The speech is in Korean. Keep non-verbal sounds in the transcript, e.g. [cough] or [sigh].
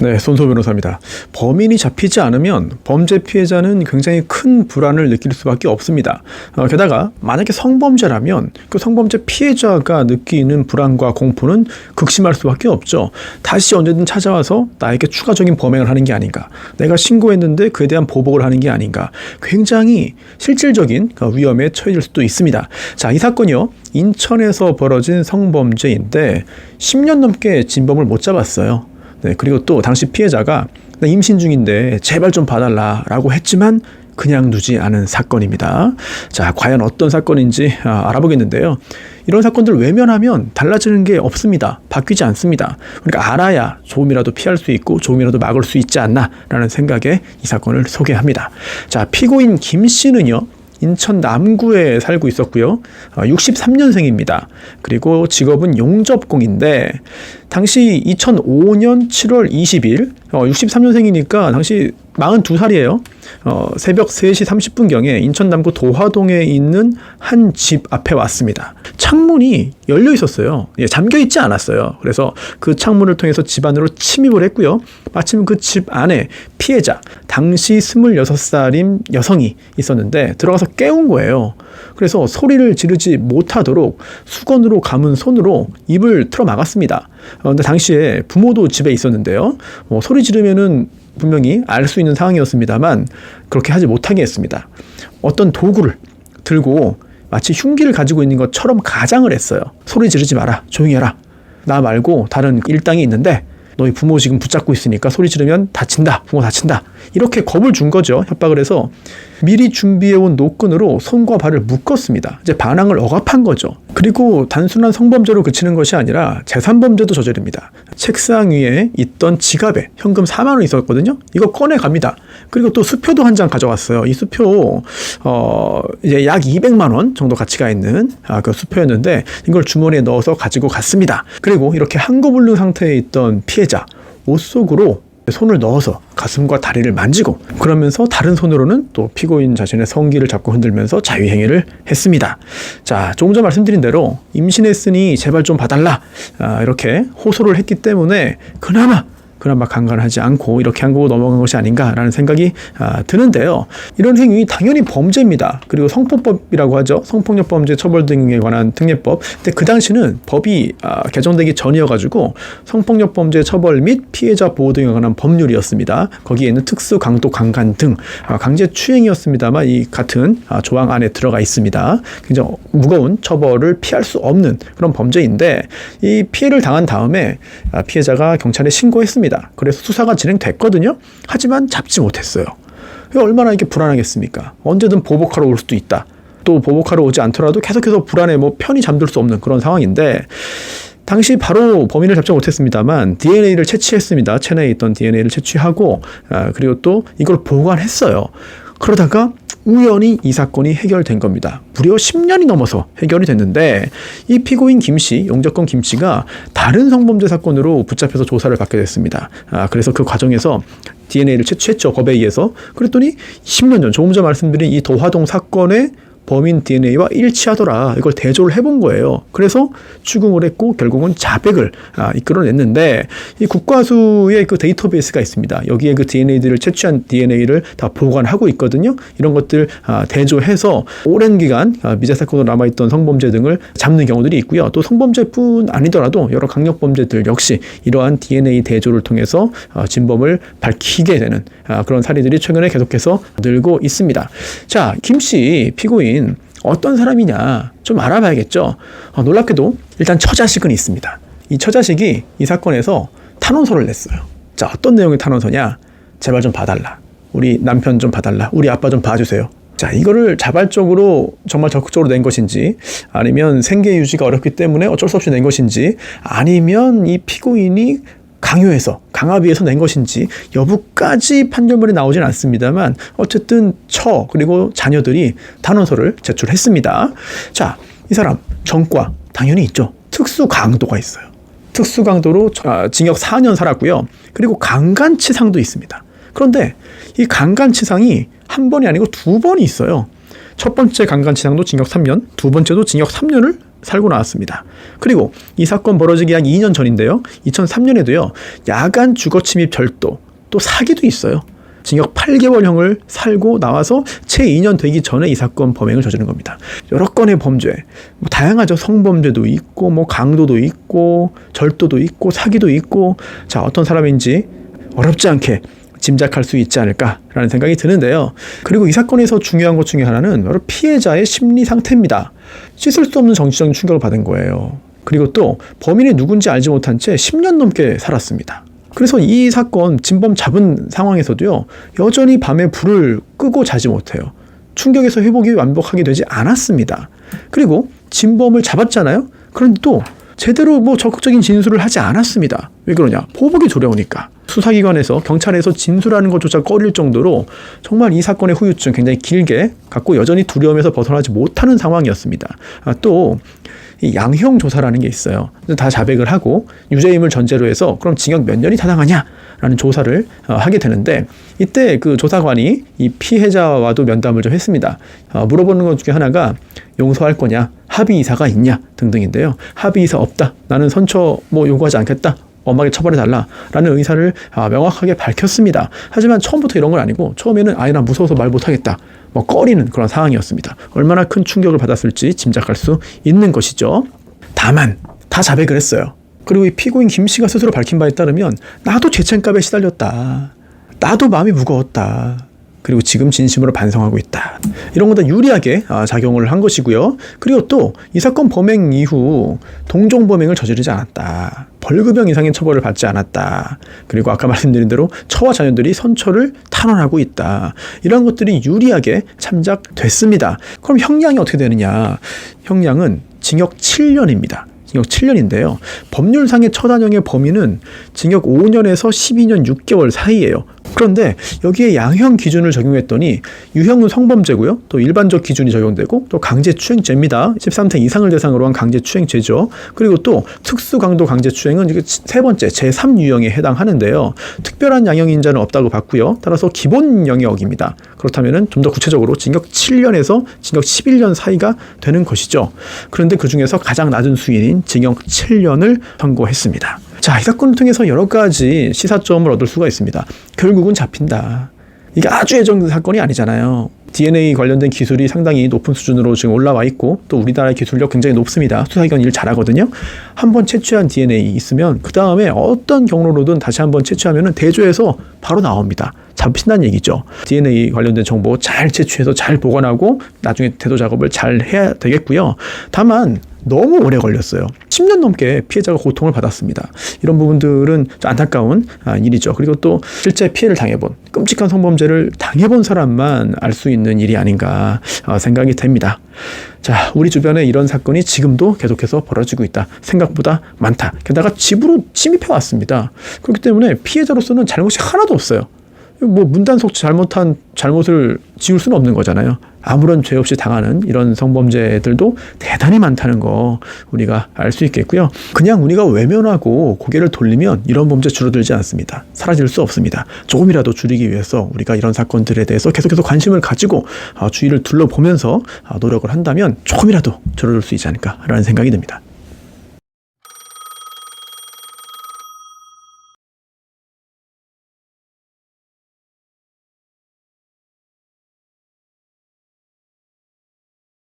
네, 손소 변호사입니다. 범인이 잡히지 않으면 범죄 피해자는 굉장히 큰 불안을 느낄 수밖에 없습니다. 어, 게다가 만약에 성범죄라면 그 성범죄 피해자가 느끼는 불안과 공포는 극심할 수밖에 없죠. 다시 언제든 찾아와서 나에게 추가적인 범행을 하는 게 아닌가. 내가 신고했는데 그에 대한 보복을 하는 게 아닌가. 굉장히 실질적인 그 위험에 처해질 수도 있습니다. 자, 이 사건이요. 인천에서 벌어진 성범죄인데 10년 넘게 진범을 못 잡았어요. 네, 그리고 또 당시 피해자가 나 임신 중인데 제발 좀 봐달라라고 했지만 그냥 두지 않은 사건입니다. 자, 과연 어떤 사건인지 아, 알아보겠는데요. 이런 사건들 외면하면 달라지는 게 없습니다. 바뀌지 않습니다. 그러니까 알아야 조금이라도 피할 수 있고 조금이라도 막을 수 있지 않나라는 생각에 이 사건을 소개합니다. 자, 피고인 김 씨는요. 인천 남구에 살고 있었고요. 63년생입니다. 그리고 직업은 용접공인데 당시 2005년 7월 20일 63년생이니까 당시 42살이에요. 어, 새벽 3시 30분경에 인천 남구 도화동에 있는 한 집 앞에 왔습니다. 창문이 열려 있었어요. 예, 잠겨 있지 않았어요. 그래서 그 창문을 통해서 집 안으로 침입을 했고요. 마침 그 집 안에 피해자, 당시 26살인 여성이 있었는데 들어가서 깨운 거예요. 그래서 소리를 지르지 못하도록 수건으로 감은 손으로 입을 틀어 막았습니다. 어, 근데 당시에 부모도 집에 있었는데요. 어, 소리 지르면은 분명히 알 수 있는 상황이었습니다만 그렇게 하지 못하게 했습니다. 어떤 도구를 들고 마치 흉기를 가지고 있는 것처럼 가장을 했어요. 소리 지르지 마라. 조용히 해라. 나 말고 다른 일당이 있는데 너희 부모 지금 붙잡고 있으니까 소리 지르면 다친다. 부모 다친다. 이렇게 겁을 준 거죠. 협박을 해서 미리 준비해온 노끈으로 손과 발을 묶었습니다. 이제 반항을 억압한 거죠. 그리고 단순한 성범죄로 그치는 것이 아니라 재산범죄도 저지릅니다. 책상 위에 있던 지갑에 현금 4만 원 있었거든요. 이거 꺼내 갑니다. 그리고 또 수표도 한 장 가져왔어요. 이 수표 어 이제 약 200만 원 정도 가치가 있는 아, 그 수표였는데 이걸 주머니에 넣어서 가지고 갔습니다. 그리고 이렇게 한거불능 상태에 있던 피해자 옷 속으로 손을 넣어서 가슴과 다리를 만지고 그러면서 다른 손으로는 또 피고인 자신의 성기를 잡고 흔들면서 자위행위를 했습니다. 자, 조금 전 말씀드린 대로 임신했으니 제발 좀 봐달라 아, 이렇게 호소를 했기 때문에 그나마 그나마 강간하지 않고 이렇게 한 거고 넘어간 것이 아닌가라는 생각이 아, 드는데요. 이런 행위 당연히 범죄입니다. 그리고 성폭법이라고 하죠. 성폭력 범죄 처벌 등에 관한 특례법. 근데 그 당시는 법이 아, 개정되기 전이어가지고 성폭력 범죄 처벌 및 피해자 보호 등에 관한 법률이었습니다. 거기에 있는 특수 강도 강간 등 아, 강제 추행이었습니다만 이 같은 아, 조항 안에 들어가 있습니다. 굉장히 무거운 처벌을 피할 수 없는 그런 범죄인데 이 피해를 당한 다음에 아, 피해자가 경찰에 신고했습니다. 그래서 수사가 진행됐거든요. 하지만 잡지 못했어요. 얼마나 이게 불안하겠습니까? 언제든 보복하러 올 수도 있다. 또 보복하러 오지 않더라도 계속해서 불안해 뭐 편히 잠들 수 없는 그런 상황인데 당시 바로 범인을 잡지 못했습니다만 DNA를 채취했습니다. 체내에 있던 DNA를 채취하고 아, 그리고 또 이걸 보관했어요. 그러다가 우연히 이 사건이 해결된 겁니다. 무려 10년이 넘어서 해결이 됐는데 이 피고인 김 씨, 용접권 김 씨가 다른 성범죄 사건으로 붙잡혀서 조사를 받게 됐습니다. 아, 그래서 그 과정에서 DNA를 채취했죠. 법에 의해서. 그랬더니 10년 전, 조금 전 말씀드린 이 도화동 사건의 범인 DNA와 일치하더라. 이걸 대조를 해본 거예요. 그래서 추궁을 했고 결국은 자백을 아, 이끌어냈는데 이 국과수의 그 데이터베이스가 있습니다. 여기에 그 DNA들을 채취한 DNA를 다 보관하고 있거든요. 이런 것들 아, 대조해서 오랜 기간 아, 미제 사건으로 남아있던 성범죄 등을 잡는 경우들이 있고요. 또 성범죄뿐 아니더라도 여러 강력범죄들 역시 이러한 DNA 대조를 통해서 아, 진범을 밝히게 되는 아, 그런 사례들이 최근에 계속해서 늘고 있습니다. 자, 김씨 피고인 어떤 사람이냐 좀 알아봐야겠죠. 어, 놀랍게도 일단 처자식은 있습니다. 이 처자식이 이 사건에서 탄원서를 냈어요. 자, 어떤 내용의 탄원서냐? 제발 좀 봐달라. 우리 남편 좀 봐달라. 우리 아빠 좀 봐주세요. 자, 이거를 자발적으로 정말 적극적으로 낸 것인지, 아니면 생계 유지가 어렵기 때문에 어쩔 수 없이 낸 것인지, 아니면 이 피고인이 강요해서 강압위에서 낸 것인지 여부까지 판결문이 나오진 않습니다만 어쨌든 처 그리고 자녀들이 단원서를 제출했습니다. 자, 이 사람 전과 당연히 있죠. 특수 강도가 있어요. 특수 강도로 아, 징역 4년 살았고요. 그리고 강간치상도 있습니다. 그런데 이 강간치상이 한 번이 아니고 두 번이 있어요. 첫 번째 강간치상도 징역 3년, 두 번째도 징역 3년을 살고 나왔습니다. 그리고 이 사건 벌어지기 약 2년 전인데요. 2003년에도요. 야간 주거 침입 절도 또 사기도 있어요. 징역 8개월형을 살고 나와서 채 2년 되기 전에 이 사건 범행을 저지른 겁니다. 여러 건의 범죄, 뭐 다양하죠. 성범죄도 있고, 뭐 강도도 있고, 절도도 있고, 사기도 있고, 자 어떤 사람인지 어렵지 않게 짐작할 수 있지 않을까라는 생각이 드는데요. 그리고 이 사건에서 중요한 것 중에 하나는 바로 피해자의 심리 상태입니다. 씻을 수 없는 정치적인 충격을 받은 거예요. 그리고 또 범인이 누군지 알지 못한 채 10년 넘게 살았습니다. 그래서 이 사건 진범 잡은 상황에서도요 여전히 밤에 불을 끄고 자지 못해요. 충격에서 회복이 완벽하게 되지 않았습니다. 그리고 진범을 잡았잖아요. 그런데 또 제대로 뭐 적극적인 진술을 하지 않았습니다. 왜 그러냐? 보복이 두려우니까. 수사기관에서 경찰에서 진술하는 것조차 꺼릴 정도로 정말 이 사건의 후유증 굉장히 길게 갖고 여전히 두려움에서 벗어나지 못하는 상황이었습니다. 아, 또이 양형 조사라는 게 있어요. 다 자백을 하고 유죄임을 전제로 해서 그럼 징역 몇 년이 타당하냐라는 조사를 어, 하게 되는데 이때 그 조사관이 이 피해자와도 면담을 좀 했습니다. 어, 물어보는 것 중에 하나가 용서할 거냐, 합의 이사가 있냐 등등인데요. 합의 이사 없다. 나는 선처 뭐 요구하지 않겠다. 엄하게 처벌해 달라라는 의사를 아, 명확하게 밝혔습니다. 하지만 처음부터 이런 건 아니고 처음에는 아이 나 무서워서 말 못하겠다. 뭐 꺼리는 그런 상황이었습니다. 얼마나 큰 충격을 받았을지 짐작할 수 있는 것이죠. 다만 다 자백을 했어요. 그리고 이 피고인 김 씨가 스스로 밝힌 바에 따르면 나도 죄책감에 시달렸다. 나도 마음이 무거웠다. 그리고 지금 진심으로 반성하고 있다. 이런 것도 유리하게 아, 작용을 한 것이고요. 그리고 또 이 사건 범행 이후 동종 범행을 저지르지 않았다. 벌금형 이상의 처벌을 받지 않았다. 그리고 아까 [laughs] 말씀드린 대로 처와 자녀들이 선처를 탄원하고 있다. 이런 것들이 유리하게 참작됐습니다. 그럼 형량이 어떻게 되느냐? 형량은 징역 7년입니다. 징역 7년인데요. 법률상의 처단형의 범위는 징역 5년에서 12년 6개월 사이예요. 그런데 여기에 양형 기준을 적용했더니 유형은 성범죄고요. 또 일반적 기준이 적용되고 또 강제추행죄입니다. 13세 이상을 대상으로 한 강제추행죄죠. 그리고 또 특수강도 강제추행은 이게 세 번째 제3유형에 해당하는데요. 특별한 양형 인자는 없다고 봤고요. 따라서 기본 영역입니다. 그렇다면 좀더 구체적으로 징역 7년에서 징역 11년 사이가 되는 것이죠. 그런데 그 중에서 가장 낮은 수위인 징역 7년을 선고했습니다. 자, 이 사건을 통해서 여러 가지 시사점을 얻을 수가 있습니다. 결국은 잡힌다. 이게 아주 예정된 사건이 아니잖아요. DNA 관련된 기술이 상당히 높은 수준으로 지금 올라와 있고 또 우리나라의 기술력 굉장히 높습니다. 수사기관 일 잘하거든요. 한번 채취한 DNA 있으면 그 다음에 어떤 경로로든 다시 한번 채취하면 대조해서 바로 나옵니다. 잡힌다는 얘기죠. DNA 관련된 정보 잘 채취해서 잘 보관하고 나중에 대도 작업을 잘 해야 되겠고요. 다만 너무 오래 걸렸어요. 10년 넘게 피해자가 고통을 받았습니다. 이런 부분들은 좀 안타까운 아, 일이죠. 그리고 또 실제 피해를 당해본 끔찍한 성범죄를 당해본 사람만 알 수 있는 일이 아닌가 아, 생각이 됩니다. 자, 우리 주변에 이런 사건이 지금도 계속해서 벌어지고 있다. 생각보다 많다. 게다가 집으로 침입해 왔습니다. 그렇기 때문에 피해자로서는 잘못이 하나도 없어요. 뭐 문단속 잘못한 잘못을 지울 수는 없는 거잖아요. 아무런 죄 없이 당하는 이런 성범죄들도 대단히 많다는 거 우리가 알 수 있겠고요. 그냥 우리가 외면하고 고개를 돌리면 이런 범죄 줄어들지 않습니다. 사라질 수 없습니다. 조금이라도 줄이기 위해서 우리가 이런 사건들에 대해서 계속해서 관심을 가지고 아, 주의를 둘러보면서 아, 노력을 한다면 조금이라도 줄어들 수 있지 않을까라는 생각이 듭니다.